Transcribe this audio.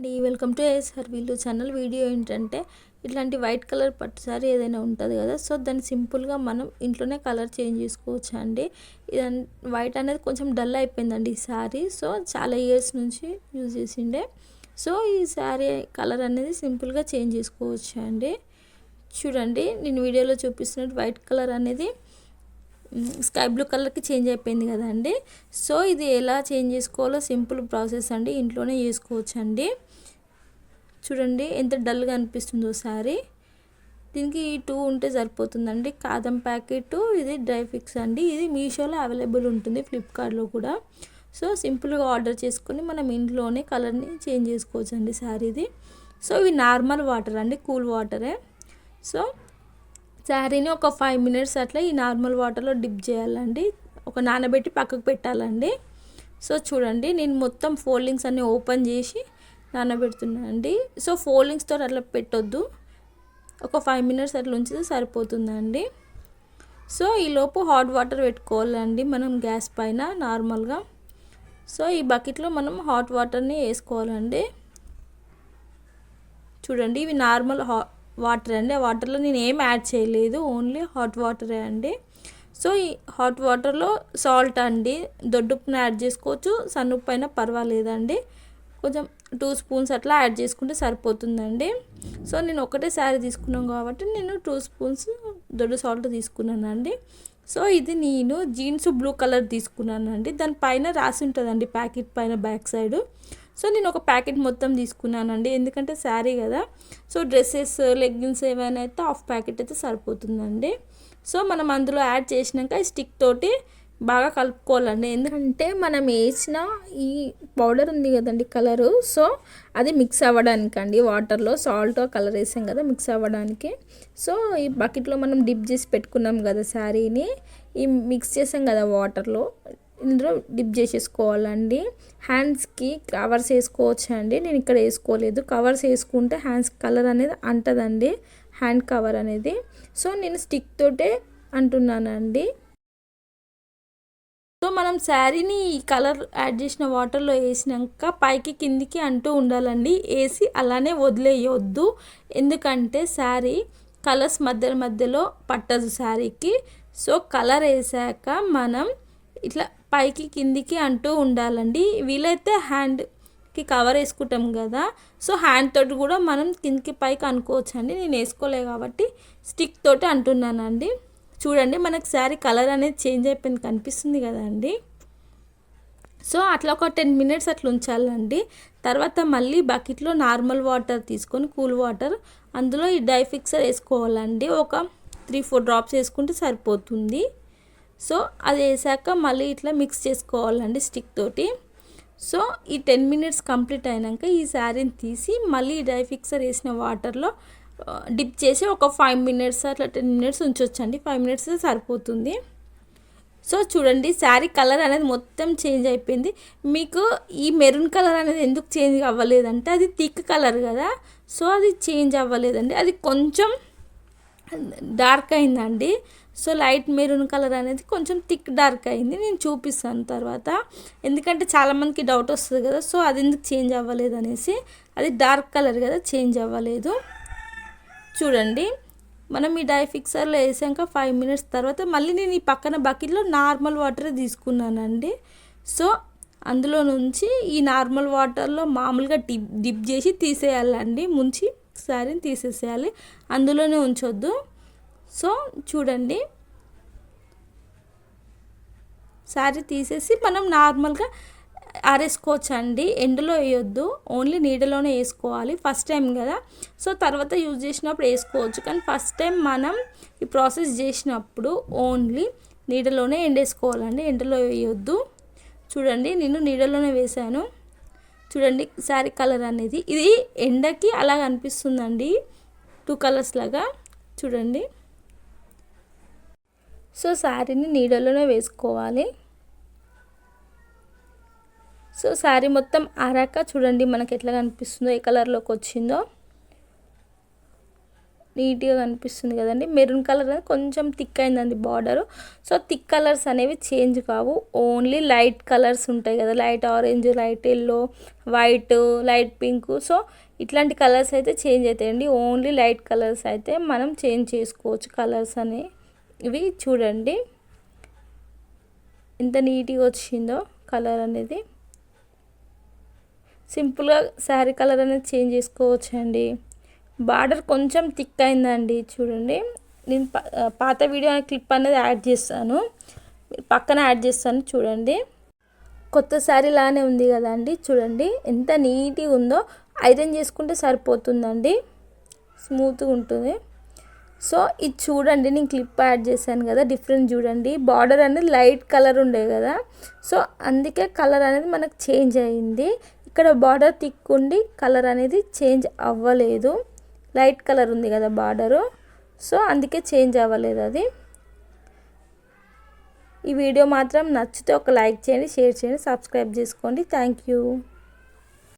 అండి. Welcome to S R వీళ్ళు channel. Video ఏంటంటే ఇట్లాంటి వైట్ కలర్ పట్టు సారీ ఏదైనా ఉంటుంది కదా సో దాన్ని సింపుల్గా మనం ఇంట్లోనే కలర్ చేంజ్ చేసుకోవచ్చు అండి. ఇది వైట్ అనేది కొంచెం డల్ అయిపోయిందండి ఈ శారీ సో చాలా ఇయర్స్ నుంచి యూజ్ చేసిండే. సో ఈ శారీ కలర్ అనేది సింపుల్గా చేంజ్ చేసుకోవచ్చు అండి. చూడండి నేను వీడియోలో చూపిస్తున్నట్టు వైట్ కలర్ అనేది స్కై బ్లూ కలర్కి చేంజ్ అయిపోయింది కదండి సో ఇది ఎలా చేంజ్ చేసుకోవాలో సింపుల్ ప్రాసెస్ అండి ఇంట్లోనే చేసుకోవచ్చు అండి. చూడండి ఎంత డల్గా అనిపిస్తుందో శారీ. దీనికి ఈ టూ ఉంటే సరిపోతుందండి. కాదం ప్యాకెట్ ఇది డ్రై ఫిక్స్ అండి. ఇది మీషోలో అవైలబుల్ ఉంటుంది ఫ్లిప్కార్ట్లో కూడా. సో సింపుల్గా ఆర్డర్ చేసుకొని మనం ఇంట్లోనే కలర్ని చేంజ్ చేసుకోవచ్చు అండి శారీది. సో ఇవి నార్మల్ వాటర్ అండి కూల్ వాటరే. సో శారీని ఒక ఫైవ్ మినిట్స్ అట్లా ఈ నార్మల్ వాటర్లో డిప్ చేయాలండి. ఒక నానబెట్టి పక్కకు పెట్టాలండి. సో చూడండి నేను మొత్తం ఫోల్డింగ్స్ అన్నీ ఓపెన్ చేసి నానబెడుతున్నాను అండి సో ఫోల్డింగ్స్తో అట్లా పెట్టొద్దు. ఒక ఫైవ్ మినిట్స్ అట్లా ఉంచితే సరిపోతుందండి. సో ఈలోపు హాట్ వాటర్ పెట్టుకోవాలండి మనం గ్యాస్ పైన నార్మల్గా. సో ఈ బకెట్లో మనం హాట్ వాటర్ని వేసుకోవాలండి. చూడండి ఇవి నార్మల్ హా వాటర్ అండి. ఆ వాటర్లో నేను ఏం యాడ్ చేయలేదు ఓన్లీ హాట్ వాటరే అండి. సో ఈ హాట్ వాటర్లో సాల్ట్ అండి. దొడ్డుప్పున యాడ్ చేసుకోవచ్చు సన్నుప్పు అయినా పర్వాలేదండి. కొంచెం టూ స్పూన్స్ అట్లా యాడ్ చేసుకుంటే సరిపోతుందండి. సో నేను ఒకటేసారి శారీ తీసుకున్నాను కాబట్టి నేను టూ స్పూన్స్ దొడ్డు సాల్ట్ తీసుకున్నానండి. సో ఇది నేను జీన్స్ బ్లూ కలర్ తీసుకున్నానండి. దానిపైన రాసి ఉంటుందండి ప్యాకెట్ పైన బ్యాక్ సైడ్. సో నేను ఒక ప్యాకెట్ మొత్తం తీసుకున్నానండి. ఎందుకంటే శారీ కదా. సో డ్రెస్సెస్ లెగ్గిన్స్ ఏమైనా అయితే హాఫ్ ప్యాకెట్ అయితే సరిపోతుందండి. సో మనం అందులో యాడ్ చేసినాక స్టిక్ తోటి బాగా కలుపుకోవాలండి. ఎందుకంటే మనం వేసిన ఈ పౌడర్ ఉంది కదండి కలరు. సో అది మిక్స్ అవ్వడానికి అండి వాటర్లో సాల్ట్ కలర్ వేసాం కదా మిక్స్ అవ్వడానికి. సో ఈ బకెట్లో మనం డిప్ చేసి పెట్టుకున్నాం కదా శారీని. ఈ మిక్స్ చేసాం కదా వాటర్లో. ఇందులో డిప్ చేసేసుకోవాలండి. హ్యాండ్స్కి కవర్స్ వేసుకోవచ్చు అండి నేను ఇక్కడ వేసుకోలేదు. కవర్స్ వేసుకుంటే హ్యాండ్స్ కలర్ అనేది అంటదండి. హ్యాండ్ కవర్ అనేది. సో నేను స్టిక్ తోటే అంటున్నానండి. సో మనం శారీని ఈ కలర్ యాడ్ చేసిన వాటర్లో వేసినాక పైకి కిందికి అంటూ ఉండాలండి. వేసి అలానే వదిలేయొద్దు. ఎందుకంటే శారీ కలర్స్ మధ్య మధ్యలో పట్టదు శారీకి. సో కలర్ వేసాక మనం ఇట్లా పైకి కిందికి అంటూ ఉండాలండి. వీలైతే హ్యాండ్కి కవర్ వేసుకుంటాం కదా. సో హ్యాండ్ తోటి కూడా మనం కిందికి పైకి అనుకోవచ్చు అండి నేను వేసుకోలే కాబట్టి స్టిక్ తోటి అంటున్నానండి. చూడండి మనకు శారీ కలర్ అనేది చేంజ్ అయిపోయింది కనిపిస్తుంది కదండి సో అట్లా ఒక టెన్ మినిట్స్ అట్లా ఉంచాలండి. తర్వాత మళ్ళీ బకెట్లో నార్మల్ వాటర్ తీసుకొని కూల్ వాటర్ అందులో ఈ డై ఫిక్సర్ వేసుకోవాలండి. ఒక త్రీ ఫోర్ డ్రాప్స్ వేసుకుంటే సరిపోతుంది. సో అది వేసాక మళ్ళీ ఇట్లా మిక్స్ చేసుకోవాలండి స్టిక్ తోటి. సో ఈ టెన్ మినిట్స్ కంప్లీట్ అయినాక ఈ శారీని తీసి మళ్ళీ డై ఫిక్సర్ వేసిన వాటర్లో డిప్ చేసి ఒక ఫైవ్ మినిట్స్ అట్లా టెన్ మినిట్స్ ఉంచవచ్చండి ఫైవ్ మినిట్స్ సరిపోతుంది. సో చూడండి శారీ కలర్ అనేది మొత్తం చేంజ్ అయిపోయింది. మీకు ఈ మెరూన్ కలర్ అనేది ఎందుకు చేంజ్ అవ్వలేదంటే అది థిక్ కలర్ కదా. సో అది చేంజ్ అవ్వలేదండి. అది కొంచెం డార్క్ అయిందండి. సో లైట్ మెరూన్ కలర్ అనేది కొంచెం థిక్ డార్క్ అయింది. నేను చూపిస్తాను తర్వాత. ఎందుకంటే చాలామందికి డౌట్ వస్తుంది కదా సో అది ఎందుకు చేంజ్ అవ్వలేదు అనేసి. అది డార్క్ కలర్ కదా చేంజ్ అవ్వలేదు. చూడండి. మనం ఈ డై ఫిక్సర్లో వేసాక ఫైవ్ మినిట్స్ తర్వాత మళ్ళీ నేను ఈ పక్కన బకెట్లో నార్మల్ వాటర్ తీసుకున్నానండి. సో అందులో నుంచి ఈ నార్మల్ వాటర్లో మామూలుగా డిప్ డిప్ చేసి తీసేయాలండి. ముంచి శారీని తీసేసేయాలి. అందులోనే ఉంచొద్దు. సో చూడండి. శారీ తీసేసి మనం నార్మల్గా ఆరేసుకోవచ్చు అండి ఎండలో వేయొద్దు. ఓన్లీ నీడలోనే వేసుకోవాలి. ఫస్ట్ టైం కదా. సో తర్వాత యూజ్ చేసినప్పుడు వేసుకోవచ్చు. కానీ ఫస్ట్ టైం మనం ఈ ప్రాసెస్ చేసినప్పుడు ఓన్లీ నీడలోనే ఎండేసుకోవాలండి. ఎండలో వేయొద్దు. చూడండి నేను నీడలోనే వేసాను చూడండి శారీ కలర్ అనేది. ఇది ఎండకి అలా అనిపిస్తుందండి టూ కలర్స్ లాగా. చూడండి. సో శారీని నీడలోనే వేసుకోవాలి. సో శారీ మొత్తం ఆరాక చూడండి మనకి ఎట్లా కనిపిస్తుందో ఏ కలర్లోకి వచ్చిందో. నీట్గా కనిపిస్తుంది కదండి. మెరూన్ కలర్ అనేది కొంచెం థిక్ అయిందండి బార్డర్ సో థిక్ కలర్స్ అనేవి చేంజ్ కావు. ఓన్లీ లైట్ కలర్స్ ఉంటాయి కదా. Light orange light yellow white light pink so ఇట్లాంటి కలర్స్ అయితే చేంజ్ అవుతాయండి. ఓన్లీ లైట్ కలర్స్ అయితే మనం చేంజ్ చేసుకోవచ్చు కలర్స్ అని ఇవి చూడండి. ఎంత నీట్గా వచ్చిందో కలర్ అనేది. సింపుల్గా శారీ కలర్ అనేది చేంజ్ చేసుకోవచ్చు అండి బార్డర్ కొంచెం థిక్ అయిందండి చూడండి. నేను పాత వీడియో క్లిప్ అనేది యాడ్ చేస్తాను. పక్కన యాడ్ చేస్తాను చూడండి. కొత్త శారీ లానే ఉంది కదండి చూడండి. ఎంత నీట్గా ఉందో ఐరన్ చేసుకుంటే సరిపోతుందండి. స్మూత్గా ఉంటుంది. సో ఇది చూడండి నేను క్లిప్ యాడ్ చేశాను కదా డిఫరెంట్ చూడండి. బార్డర్ అనేది లైట్ కలర్ ఉండే కదా. సో అందుకే కలర్ అనేది మనకు చేంజ్ అయింది. ఇక్కడ బార్డర్ థిక్ ఉండి కలర్ అనేది చేంజ్ అవ్వలేదు. లైట్ కలర్ ఉంది కదా బార్డరు. సో అందుకే చేంజ్ అవ్వలేదు అది. ఈ వీడియో మాత్రం నచ్చితే ఒక లైక్ చేయండి షేర్ చేయండి సబ్స్క్రైబ్ చేసుకోండి. Thank you.